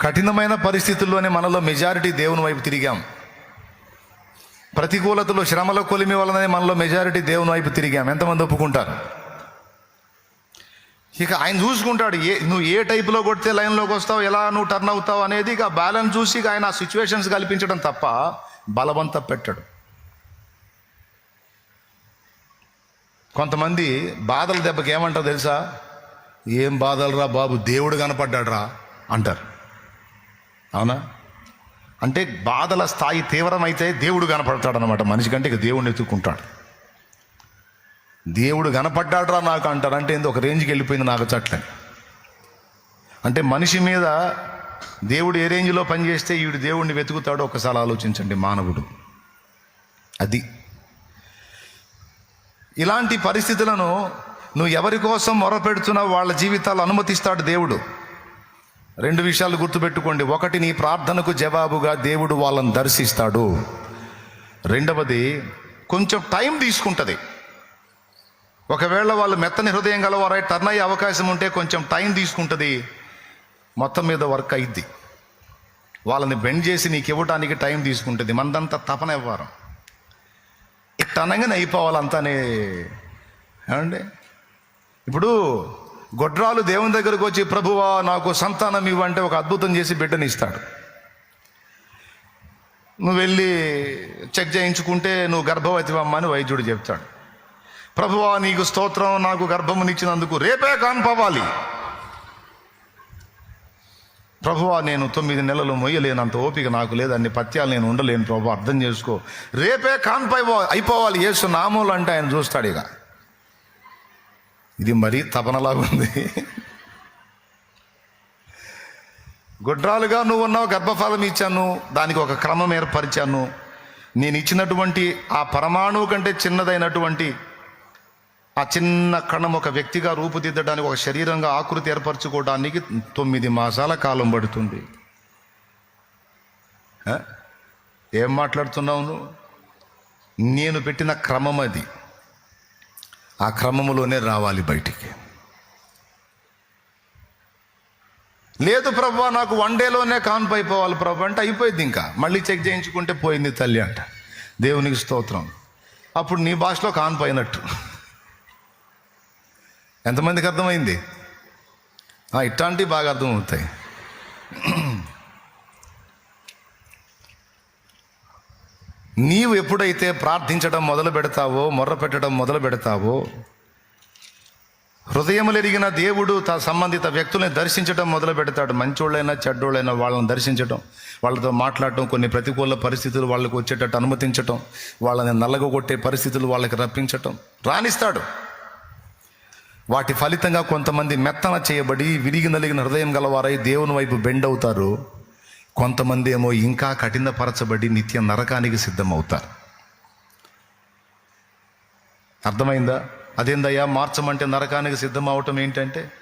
కఠినమైన పరిస్థితుల్లోనే మనలో మెజారిటీ దేవుని వైపు తిరిగాం. ప్రతికూలతలు శ్రమల కొలిమి వలననే మనలో మెజారిటీ దేవుని వైపు తిరిగాం. ఎంతమంది ఒప్పుకుంటారు? ఇక ఆయన చూసుకుంటాడు ఏ నువ్వు ఏ టైపులో కొడితే లైన్లోకి వస్తావు ఎలా నువ్వు టర్న్ అవుతావు అనేది ఇక బ్యాలెన్స్ చూసి ఇక ఆయన సిచ్యువేషన్స్ కల్పించడం తప్ప బలవంత పెట్టాడు. కొంతమంది బాధల దెబ్బకి ఏమంటారు తెలుసా? ఏం బాధలరా బాబు దేవుడు కనపడ్డాడు రా అంటారు. అవునా? అంటే బాధల స్థాయి తీవ్రమైతే దేవుడు కనపడతాడు అనమాట మనిషి కంటే ఇక దేవుడిని ఎత్తుక్కుంటాడు దేవుడు కనపడ్డాడురా నాకు అంటారు అంటే ఏందో? ఒక రేంజ్కి వెళ్ళిపోయింది నాకు చట్లని. అంటే మనిషి మీద దేవుడు ఏ రేంజ్లో పనిచేస్తే వీడు దేవుడిని వెతుకుతాడో ఒకసారి ఆలోచించండి మానవుడు. అది. ఇలాంటి పరిస్థితులను నువ్వు ఎవరి కోసం మొరపెడుతున్నావు వాళ్ళ జీవితాలు అనుమతిస్తాడు దేవుడు. రెండు విషయాలు గుర్తుపెట్టుకోండి. ఒకటి నీ ప్రార్థనకు జవాబుగా దేవుడు వాళ్ళని దర్శిస్తాడు. రెండవది కొంచెం టైం తీసుకుంటుంది. ఒకవేళ వాళ్ళు మెత్తని హృదయం గలవారై టర్న్ అయ్యే అవకాశం ఉంటే కొంచెం టైం తీసుకుంటుంది. మొత్తం మీద వర్క్ అయిద్ది. వాళ్ళని బెండ్ చేసి నీకు ఇవ్వడానికి టైం తీసుకుంటుంది. మనదంతా తపన ఇవ్వరం ఇట్ట అనగానే అయిపోవాలంతానే. ఏమండి? ఇప్పుడు గొడ్రాలు దేవుని దగ్గరకు వచ్చి ప్రభువా నాకు సంతానం ఇవ్వంటే ఒక అద్భుతం చేసి బిడ్డని ఇస్తాడు. నువ్వు వెళ్ళి చెక్ చేయించుకుంటే నువ్వు గర్భవతివమ్మ అని వైద్యుడు చెప్తాడు. ప్రభువా నీకు స్తోత్రం నాకు గర్భమునిచ్చినందుకు రేపే కాన్పవ్వాలి. ప్రభువా నేను తొమ్మిది నెలలు మొయ్యలేనంత ఓపిక నాకు లేదు అన్ని పత్యాలు నేను ఉండలేను ప్రభు అర్థం చేసుకో. రేపే కాన్పై అయిపోవాలి యేసు నామూలు అంటే ఆయన చూస్తాడు ఇక. ఇది మరీ తపనలాగుంది గుడ్రాలుగా నువ్వు ఉన్నావు గర్భఫలం ఇచ్చాను దానికి ఒక క్రమం ఏర్పరిచాను. నేను ఇచ్చినటువంటి ఆ పరమాణువు కంటే చిన్నదైనటువంటి ఆ చిన్న కణం ఒక వ్యక్తిగా రూపుదిద్దడానికి ఒక శరీరంగా ఆకృతి ఏర్పరచుకోవడానికి తొమ్మిది మాసాల కాలం పడుతుంది. ఏం మాట్లాడుతున్నావు నువ్వు? నేను పెట్టిన క్రమం అది. ఆ క్రమములోనే రావాలి బయటికి. లేదు ప్రభు నాకు వన్ డేలోనే కాన్పు అయిపోవాలి ప్రభు అంటే అయిపోయింది ఇంకా. మళ్ళీ చెక్ చేయించుకుంటే పోయింది తల్లి అంట. దేవునికి స్తోత్రం. అప్పుడు నీ భాషలో కాన్పు అయినట్టు ఎంతమందికి అర్థమైంది? ఇట్లాంటివి బాగా అర్థమవుతాయి. నీవు ఎప్పుడైతే ప్రార్థించడం మొదలు పెడతావో మొర్ర పెట్టడం మొదలు పెడతావో హృదయములెరిగిన దేవుడు తా సంబంధిత వ్యక్తుల్ని దర్శించడం మొదలు పెడతాడు. మంచోళ్ళైనా చెడ్డోళ్ళైనా వాళ్ళని దర్శించడం వాళ్ళతో మాట్లాడటం కొన్ని ప్రతికూల పరిస్థితులు వాళ్ళకు వచ్చేటట్టు అనుమతించటం వాళ్ళని నల్లగొట్టే పరిస్థితులు వాళ్ళకి రప్పించటం రాణిస్తాడు. వాటి ఫలితంగా కొంతమంది మెత్తన చేయబడి విరిగి నలిగిన హృదయం గలవారై దేవుని వైపు బెండ్ అవుతారు కొంతమంది ఏమో ఇంకా కఠినపరచబడి నిత్య నరకానికి సిద్ధమవుతారు. అర్థమైందా? అదేందయ్యా? మార్చమంటే నరకానికి సిద్ధం అవటం ఏంటంటే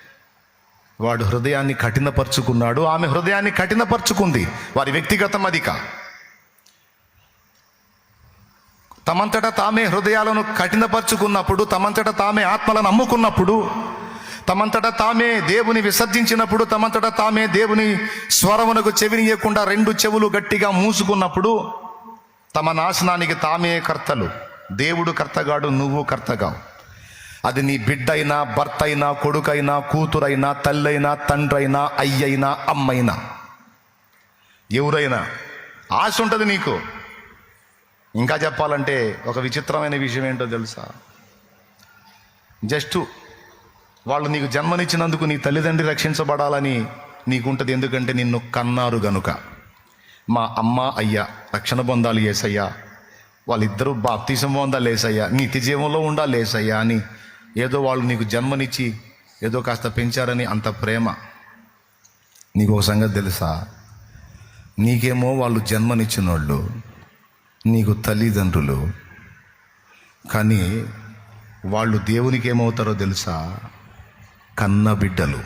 వాడు హృదయాన్ని కఠినపరుచుకున్నాడు ఆమె హృదయాన్ని కఠినపరుచుకుంది. వారి వ్యక్తిగతం అధిక తమంతట తామే హృదయాలను కఠినపరుచుకున్నప్పుడు తమంతట తామే ఆత్మలను అమ్ముకున్నప్పుడు తమంతట తామే దేవుని విసర్జించినప్పుడు తమంతట తామే దేవుని స్వరమునకు చెవినియకుండా రెండు చెవులు గట్టిగా మూసుకున్నప్పుడు తమ నాశనానికి తామే కర్తలు. దేవుడు కర్తగాడు నువ్వు కర్తగావు. అది నీ బిడ్డైనా భర్త అయినా కొడుకైనా కూతురైనా తల్లైనా తండ్రైనా అయ్యైనా అమ్మైనా. ఎవరైనా ఆశ ఉంటుంది నీకు. ఇంకా చెప్పాలంటే ఒక విచిత్రమైన విషయం ఏంటో తెలుసా? జస్ట్ వాళ్ళు నీకు జన్మనిచ్చినందుకు నీ తల్లిదండ్రి రక్షించబడాలని నీకుంటుంది ఎందుకంటే నిన్ను కన్నారు గనుక. మా అమ్మ అయ్యా రక్షణ పొందాలి ఏసయ్యా. వాళ్ళిద్దరూ బాప్తీసం పొందాలి ఏసయ్యా. నీతి జీవంలో ఉండాలి ఏసయ్యా అని ఏదో వాళ్ళు నీకు జన్మనిచ్చి ఏదో కాస్త పెంచారని అంత ప్రేమ. నీకు ఒక సంగతి తెలుసా? నీకేమో వాళ్ళు జన్మనిచ్చిన వాళ్ళు నీకు తల్లిదండ్రులు కానీ వాళ్ళు దేవునికి ఏమవుతారో తెలుసా? కన్న బిడ్డలు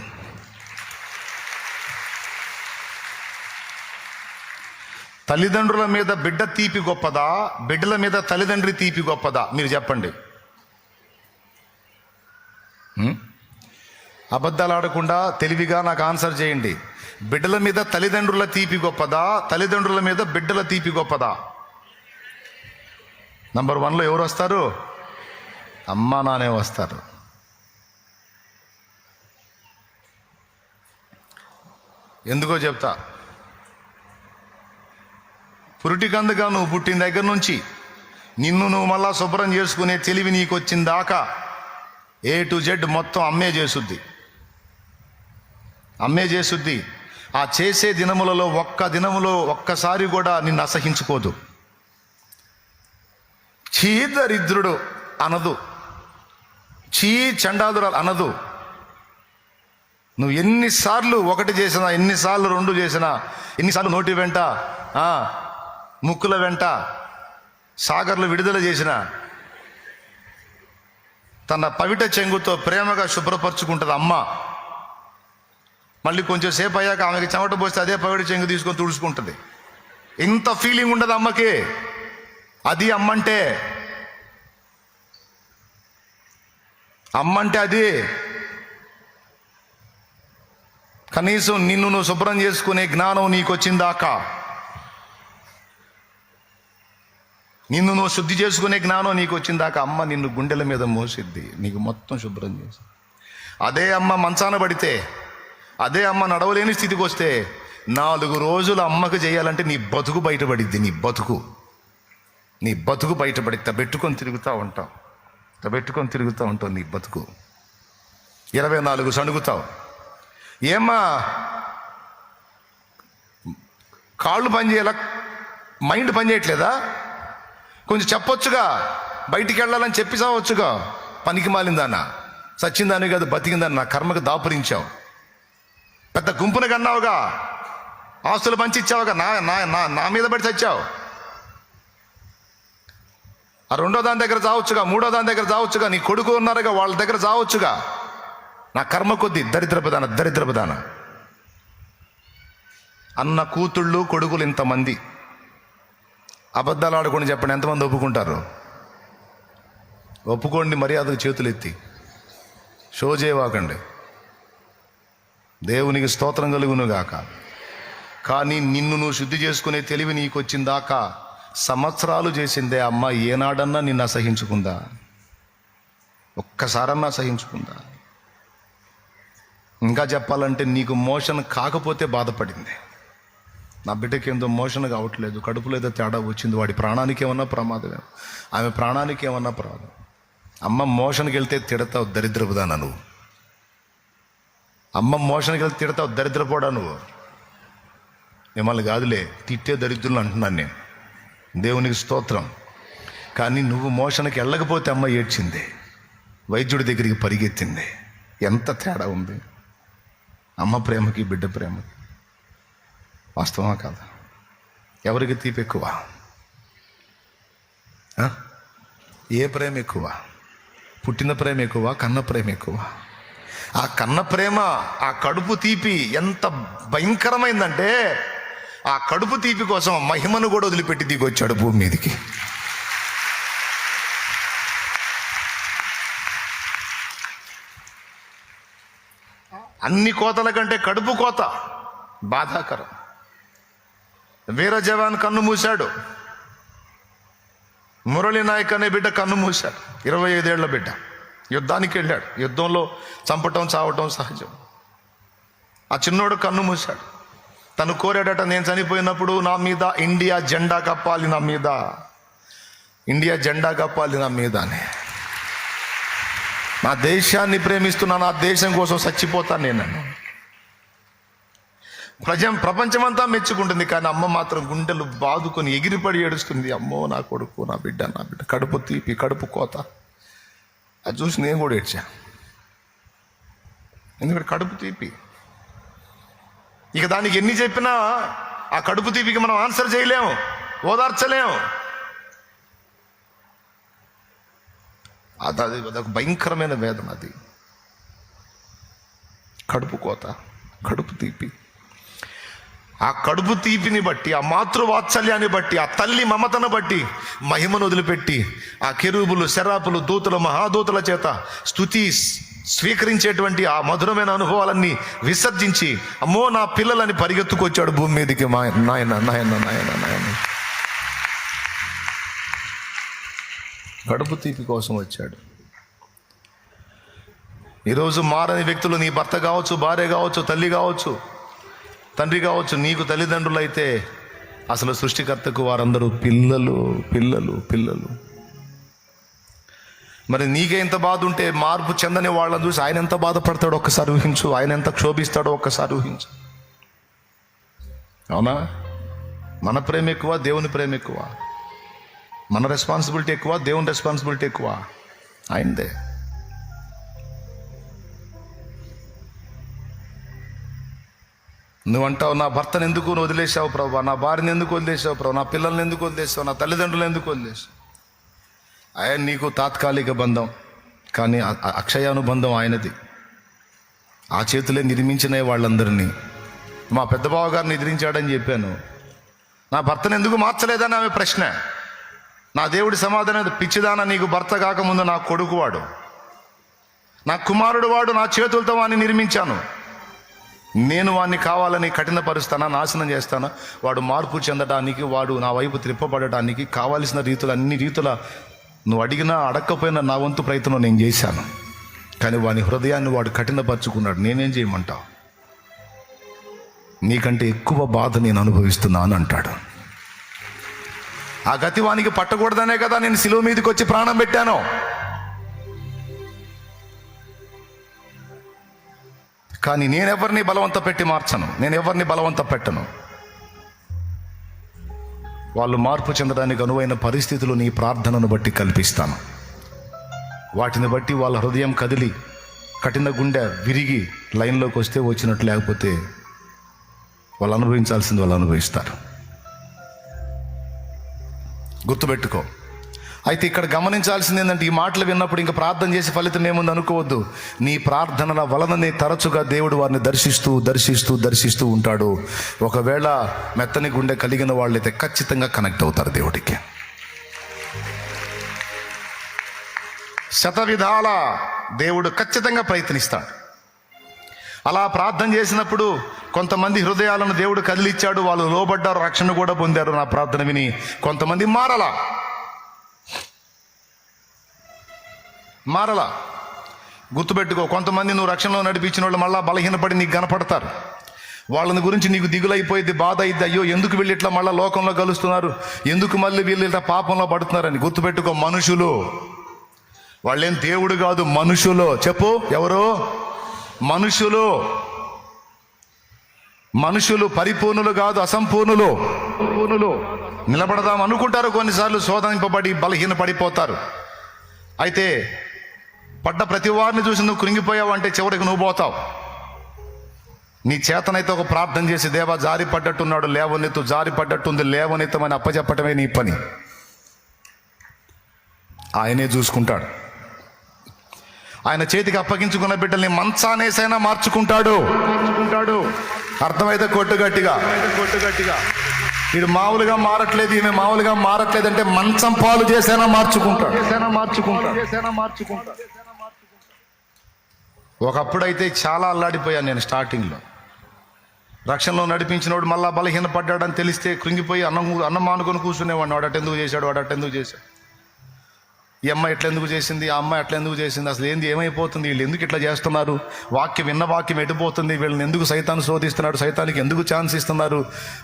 తల్లిదండ్రుల మీద బిడ్డ తీపి గొప్పదా? బిడ్డల మీద తల్లిదండ్రి తీపి గొప్పదా? మీరు చెప్పండి. అబద్ధాలు ఆడకుండా తెలివిగా నాకు ఆన్సర్ చేయండి. బిడ్డల మీద తల్లిదండ్రుల తీపి గొప్పదా? తల్లిదండ్రుల మీద బిడ్డల తీపి గొప్పదా? నంబర్ వన్లో ఎవరు వస్తారు? అమ్మా నానే వస్తారు. ఎందుకో చెప్తా. పురిటికందుగా నువ్వు పుట్టిన దగ్గర నుంచి నిన్ను నువ్వు మళ్ళా శుభ్రం చేసుకునే తెలివి నీకు వచ్చిన దాకా ఏ టు జెడ్ మొత్తం అమ్మే చేసుద్ది. అమ్మే చేసుద్ది. ఆ చేసే దినములలో ఒక్క దినములో ఒక్కసారి కూడా నిన్ను అసహించుకోదు. చీ దరిద్రుడు అనదు. చీ చండాదురాలు అనదు. నువ్వు ఎన్నిసార్లు ఒకటి చేసినా ఎన్నిసార్లు రెండు చేసినా ఎన్నిసార్లు నోటి వెంట ముక్కుల వెంట సాగర్లు విడుదల చేసిన తన పవిట చెంగుతో ప్రేమగా శుభ్రపరచుకుంటుంది అమ్మ. మళ్ళీ కొంచెం సేపు అయ్యాక ఆమెకి చెమట పోస్తే అదే పవిట చెంగు తీసుకొని తుడుచుకుంటుంది. ఇంత ఫీలింగ్ ఉండదు అమ్మకి. అది అమ్మంటే. అమ్మంటే అది. కనీసం నిన్ను నువ్వు శుభ్రం చేసుకునే జ్ఞానం నీకు వచ్చిందాక నిన్ను నువ్వు శుద్ధి చేసుకునే జ్ఞానం నీకు వచ్చిందాకా అమ్మ నిన్ను గుండెల మీద మోసిద్ది. నీకు మొత్తం శుభ్రం చేసి అదే అమ్మ మంచాన పడితే అదే అమ్మ నడవలేని స్థితికి వస్తే నాలుగు రోజులు అమ్మకు చేయాలంటే నీ బతుకు బయటపడిద్ది నీ బతుకు. నీ బతుకు బయటపడి పెట్టుకొని తిరుగుతూ ఉంటావు. తబెట్టుకొని తిరుగుతూ ఉంటావు నీ బతుకు. ఇరవై నాలుగు సణుగుతావు. ఏమ్మా? కాళ్ళు పనిచేయాల మైండ్ పనిచేయట్లేదా కొంచెం చెప్పొచ్చుగా. బయటికి వెళ్ళాలని చెప్పి చావచ్చుగా. పనికి మాలిందాన్న సచ్చిందాని కాదు బతికిందాన్ని నా కర్మకు దాపురించావు. పెద్ద గుంపును కన్నావుగా. ఆస్తులు పంచి ఇచ్చావుగా నా నా నా నా మీద పడి చచ్చావు. ఆ రెండో దాని దగ్గర చావచ్చుగా మూడో దాని దగ్గర చావచ్చుగా నీ కొడుకు ఉన్నారుగా వాళ్ళ దగ్గర చావచ్చుగా. నా కర్మ కొద్ది దరిద్ర ప్రధాన దరిద్ర ప్రధాన. అన్న కూతుళ్ళు కొడుకులు ఇంతమంది. అబద్ధాలు ఆడుకొని చెప్పండి ఎంతమంది ఒప్పుకుంటారు? ఒప్పుకోండి మర్యాదకు చేతులు ఎత్తి షో చేయవాకండి. దేవునికి స్తోత్రం కలుగును గాక కానీ నిన్ను నువ్వు శుద్ధి చేసుకునే తెలివి నీకు వచ్చిందాక సంవత్సరాలు చేసిందే అమ్మ ఏనాడన్నా నిన్ను అసహించుకుందా? ఒక్కసారన్నా అసహించుకుందా? ఇంకా చెప్పాలంటే నీకు మోషన్ కాకపోతే బాధపడింది. నా బిడ్డకి ఏందో మోషన్ కావట్లేదు కడుపులో ఏదో తేడా వచ్చింది వాడి ప్రాణానికి ఏమన్నా ప్రమాదమే. ఆమె ప్రాణానికి ఏమన్నా ప్రమాదం. అమ్మ మోషన్కి వెళ్తే తిడతావు దరిద్రపుదానా నువ్వు అమ్మ మోషన్కి వెళ్తే తిడతావు దరిద్రపోడా నువ్వు? మిమ్మల్ని కాదులే తిట్టే దరిద్రులు అంటున్నాను నేను. దేవునికి స్తోత్రం. కానీ నువ్వు మోషన్కి వెళ్ళకపోతే అమ్మ ఏడ్చింది. వైద్యుడి దగ్గరికి పరిగెత్తింది. ఎంత తేడా ఉంది. అమ్మ ప్రేమకి బిడ్డ ప్రేమకి వాస్తవమా కాదా? ఎవరికి తీపి ఎక్కువ? ఏ ప్రేమ ఎక్కువ? పుట్టిన ప్రేమ ఎక్కువ కన్న ప్రేమ ఎక్కువ? ఆ కన్న ప్రేమ ఆ కడుపు తీపి ఎంత భయంకరమైందంటే ఆ కడుపు తీపి కోసం మహిమను కూడా వదిలిపెట్టి దిగొచ్చాడు భూమి మీదకి. అన్ని కోతల కంటే కడుపు కోత బాధాకరం. వీర జవాన్ కన్ను మూశాడు. మురళి నాయక్ అనే బిడ్డ కన్ను మూశాడు. ఇరవై ఐదేళ్ళ బిడ్డ. యుద్ధానికి వెళ్ళాడు. యుద్ధంలో చంపటం చావటం సహజం. ఆ చిన్నోడు కన్ను మూశాడు. తను కోరాడట నేను చనిపోయినప్పుడు నా మీద ఇండియా జెండా కప్పాలి నా మీద. ఇండియా జెండా కప్పాలి నా మీద అని నా దేశాన్ని ప్రేమిస్తున్నా నా దేశం కోసం చచ్చిపోతాను నేను. ప్రజ ప్రపంచమంతా మెచ్చుకుంటుంది కానీ అమ్మ మాత్రం గుండెలు బాదుకొని ఎగిరిపడి ఏడుస్తుంది. అమ్మో నా కొడుకు నా బిడ్డ నా బిడ్డ. కడుపు తీపి కడుపు కోత. అది చూసి నేను కూడా ఏడ్చా. ఎందుకంటే కడుపు తీపి. ఇక దానికి ఎన్ని చెప్పినా ఆ కడుపు తీపికి మనం ఆన్సర్ చేయలేము. ఓదార్చలేము. అది అది అదొక భయంకరమైన వేదన అది. కడుపు కోత కడుపు తీపి. ఆ కడుపు తీపిని బట్టి ఆ మాతృవాత్సల్యాన్ని బట్టి ఆ తల్లి మమతను బట్టి మహిమను వదిలిపెట్టి ఆ కెరూబులు శరాపులు దూతలు మహాదూతల చేత స్థుతి స్వీకరించేటువంటి ఆ మధురమైన అనుభవాలన్నీ విసర్జించి అమ్మో నా పిల్లలని పరిగెత్తుకొచ్చాడు భూమి మీదకి మా నాయన నాయన నాయన నాయన. కడుపు తీపి కోసం వచ్చాడు. ఈరోజు మారని వ్యక్తులు నీ భర్త కావచ్చు భార్య కావచ్చు తల్లి కావచ్చు తండ్రి కావచ్చు నీకు తల్లిదండ్రులు అయితే అసలు సృష్టికర్తకు వారందరూ పిల్లలు పిల్లలు పిల్లలు. మరి నీకే ఎంత బాధ ఉంటే మార్పు చెందని వాళ్ళని చూసి ఆయన ఎంత బాధపడతాడో ఒక్కసారి ఊహించు. ఆయన ఎంత క్షోభిస్తాడో ఒక్కసారి ఊహించు. అవునా? మన ప్రేమ ఎక్కువ దేవుని ప్రేమ ఎక్కువ. మన రెస్పాన్సిబిలిటీ ఎక్కువ దేవుని రెస్పాన్సిబిలిటీ ఎక్కువ. ఆయనదే నువ్వంటావు నా భర్తను ఎందుకు నువ్వు వదిలేసావు ప్రభు? నా భార్యని ఎందుకు వదిలేసావు ప్రభు? నా పిల్లల్ని ఎందుకు వదిలేసావు నా తల్లిదండ్రులను ఎందుకు వదిలేసావు ఆయన నీకు తాత్కాలిక బంధం కానీ అ- అనుబంధం అక్షయానుబంధం ఆయనది. ఆ చేతులే నిర్మించిన వాళ్ళందరినీ. మా పెద్ద బావ గారిని నిద్రించాడని చెప్పాను. నా భర్తను ఎందుకు మార్చలేదని ఆమె ప్రశ్న. నా దేవుడి సమాధానం పిచ్చిదాన నీకు భర్త కాకముందు నా కొడుకు వాడు నా కుమారుడు వాడు నా చేతులతో వాడిని నిర్మించాను. నేను వాడిని కావాలని కఠినపరుస్తానా నాశనం చేస్తానా. వాడు మార్పు చెందడానికి వాడు నా వైపు త్రిప్పబడటానికి కావాల్సిన రీతులు అన్ని రీతుల నువ్వు అడిగినా అడగకపోయినా నా వంతు ప్రయత్నం నేను చేశాను. కానీ వాని హృదయాన్ని వాడు కఠినపరుచుకున్నాడు. నేనేం చేయమంటావు? నీకంటే ఎక్కువ బాధ నేను అనుభవిస్తున్నాను అంటాడు. ఆ గతి వానికి పట్టకూడదనే కదా నేను శిలువ మీదకి వచ్చి ప్రాణం పెట్టాను. కానీ నేనెవరిని బలవంత పెట్టి మార్చను? నేను ఎవరిని బలవంత పెట్టను? వాళ్ళు మార్పు చెందడానికి అనువైన పరిస్థితులు నీ ప్రార్థనను బట్టి కల్పిస్తాను. వాటిని బట్టి వాళ్ళ హృదయం కదిలి కఠిన గుండె విరిగి లైన్లోకి వస్తే వచ్చినట్టు లేకపోతే వాళ్ళు అనుభవించాల్సింది వాళ్ళు అనుభవిస్తారు. గుర్తుపెట్టుకో. అయితే ఇక్కడ గమనించాల్సింది ఏంటంటే ఈ మాటలు విన్నప్పుడు ఇంకా ప్రార్థన చేసి ఫలితం ఏముంది అనుకోవద్దు. నీ ప్రార్థనల వలననే తరచుగా దేవుడు వారిని దర్శిస్తూ దర్శిస్తూ దర్శిస్తూ ఉంటాడు. ఒకవేళ మెత్తని గుండె కలిగిన వాళ్ళైతే ఖచ్చితంగా కనెక్ట్ అవుతారు దేవుడికి. శత విధాల దేవుడు ఖచ్చితంగా ప్రయత్నిస్తాడు. అలా ప్రార్థన చేసినప్పుడు కొంతమంది హృదయాలను దేవుడు కదిలిచ్చాడు వాళ్ళు లోబడ్డారు రక్షణ కూడా పొందారు. నా ప్రార్థన విని కొంతమంది మారలా. మారలా. గుర్తుపెట్టుకో కొంతమంది నువ్వు రక్షణలో నడిపించిన వాళ్ళు మళ్ళా బలహీనపడి నీకు కనపడతారు. వాళ్ళని గురించి నీకు దిగులైపోయింది బాధ అయింది అయ్యో ఎందుకు వీళ్ళు ఇట్లా మళ్ళీ లోకంలో కలుస్తున్నారు? ఎందుకు మళ్ళీ వీళ్ళు ఇట్లా పాపంలో పడుతున్నారని గుర్తుపెట్టుకో మనుషులు. వాళ్ళేం దేవుడు కాదు మనుషులు. చెప్పు ఎవరు? మనుషులు మనుషులు పరిపూర్ణులు కాదు అసంపూర్ణులు. పూర్ణులు నిలబడదాం అనుకుంటారు కొన్నిసార్లు శోధనింపబడి బలహీన పడిపోతారు అయితే పడ్డ ప్రతి వారిని చూసి నువ్వు కృంగిపోయావు అంటే చివరికి నువ్వు పోతావు. నీ చేతనైతే ఒక ప్రార్థన చేసి దేవా జారి పడ్డట్టున్నాడు లేవనెత్తు జారి పడ్డట్టుంది లేవనెత్తమని అప్పచెప్పటమే నీ పని. ఆయనే చూసుకుంటాడు. ఆయన చేతికి అప్పగించుకున్న బిడ్డల్ని మంచానేసైనా మార్చుకుంటాడు. మార్చుకుంటాడు. అర్థమైతే కొట్టు గట్టిగా. కొట్టు గట్టిగా. వీడు మామూలుగా మారట్లేదు ఈమె మామూలుగా మారట్లేదు అంటే మంచం పాలు చేసైనా మార్చుకుంటాడు. చేసైనా మార్చుకుంటాడు. చేసైనా మార్చుకుంటాడు. ఒకప్పుడైతే చాలా అల్లాడిపోయాను నేను స్టార్టింగ్లో. రక్షణలో నడిపించినోడు మళ్ళా బలహీన పడ్డాడని తెలిస్తే కృంగిపోయి అన్నం అన్నం మానుకొని కూర్చునేవాడిని. వాడు అటెందుకు చేశాడు వాడు అటెందుకు చేశాడు. ఈ అమ్మాయి ఎట్లా ఎందుకు చేసింది? ఆ అమ్మాయి ఎట్లా ఎందుకు చేసింది? అసలు ఏంది? ఏమైపోతుంది? వీళ్ళు ఎందుకు ఇట్లా చేస్తున్నారు? వాక్యం విన్న వాక్యం ఎటుపోతుంది? వీళ్ళని ఎందుకు సైతాన్ని శోధిస్తున్నాడు సైతానికి ఎందుకు ఛాన్స్ ఇస్తున్నారు?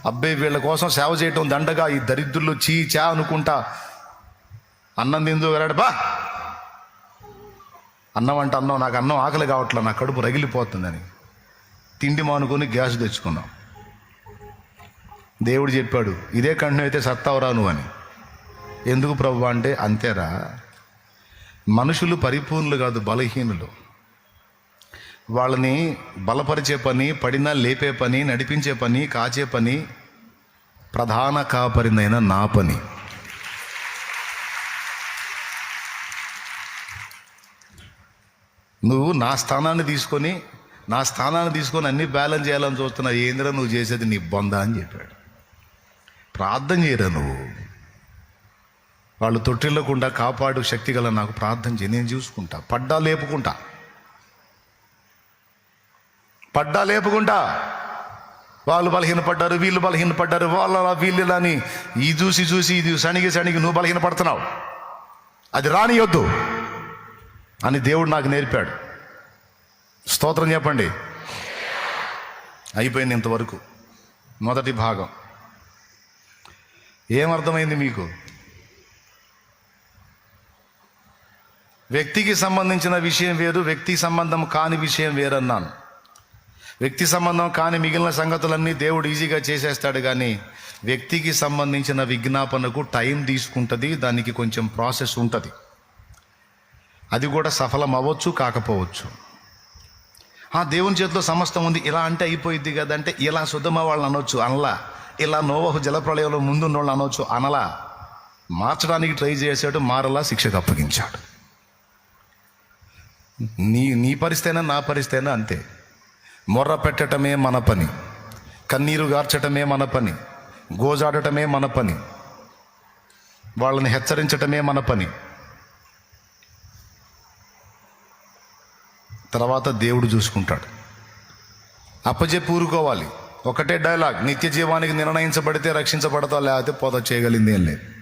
అబ్బాయి వీళ్ళ కోసం సేవ చేయటం దండగా ఈ దరిద్రులు చీ చా అనుకుంటా. అన్నం తిందు వెళ్ళాడు బా! అన్నం అంటే అన్నం నాకు అన్నం ఆకలి కావట్లే నా కడుపు రగిలిపోతుందని. తిండి మానుకొని గ్యాస్ తెచ్చుకున్నాం. దేవుడు చెప్పాడు ఇదే కంటిన్యూ అయితే సత్తావురా నువ్వు అని. ఎందుకు ప్రభు అంటే అంతేరా మనుషులు పరిపూర్ణులు కాదు బలహీనులు. వాళ్ళని బలపరిచే పని పడినా లేపే పని నడిపించే పని కాచే పని ప్రధాన కాపరినైన నా పని. నువ్వు నా స్థానాన్ని తీసుకొని నా స్థానాన్ని తీసుకొని అన్ని బ్యాలెన్స్ చేయాలని చూస్తున్నా ఏందిరా నువ్వు చేసేది నీ బొంద అని చెప్పాడు. ప్రార్థన చేయరా నువ్వు? వాళ్ళు తొట్టిల్లకుండా కాపాడు శక్తి గల నాకు ప్రార్థన చేయి. నేను చూసుకుంటా. పడ్డా లేపుకుంటా. పడ్డా లేపుకుంటా. వాళ్ళు బలహీనపడ్డారు వీళ్ళు బలహీనపడ్డారు వాళ్ళ వీళ్ళు ఇలా అని ఈ చూసి చూసి ఇది సణిగి సణిగి నువ్వు బలహీనపడుతున్నావు. అది రానియొద్దు. అని దేవుడు నాకు నేర్పాడు. స్తోత్రం చెప్పండి. అయిపోయింది ఇంతవరకు. మొదటి భాగం. ఏమర్థమైంది మీకు? వ్యక్తికి సంబంధించిన విషయం వేరు వ్యక్తి సంబంధం కాని విషయం వేరన్నాను. వ్యక్తి సంబంధం కాని మిగిలిన సంగతులన్నీ దేవుడు ఈజీగా చేసేస్తాడు కానీ వ్యక్తికి సంబంధించిన విజ్ఞాపనకు టైం తీసుకుంటుంది దానికి కొంచెం ప్రాసెస్ ఉంటుంది. అది కూడా సఫలం అవ్వచ్చు కాకపోవచ్చు. ఆ దేవుని చేతిలో సమస్తం ఉంది ఇలా అంటే అయిపోయింది కదంటే ఇలా శుద్ధమవాళ్ళు వాళ్ళు అనొచ్చు అనలా. ఇలా నోవహు జలప్రళయంలో ముందున్న వాళ్ళు అనొచ్చు అనలా. మార్చడానికి ట్రై చేశాడు మారలా శిక్షకు అప్పగించాడు. నీ నీ పరిస్థితైనా నా పరిస్థితైనా అంతే. మొర్ర పెట్టటమే మన పని. కన్నీరు గార్చటమే మన పని. గోజాడటమే మన పని. వాళ్ళని హెచ్చరించటమే మన పని. తర్వాత దేవుడు చూసుకుంటాడు. అప్పచెప్పి ఊరుకోవాలి ఒకటే డైలాగ్ నిత్య జీవానికి నిర్ణయించబడితే రక్షించబడతా లేకపోతే పోత చేయగలిగింది ఏం లేదు.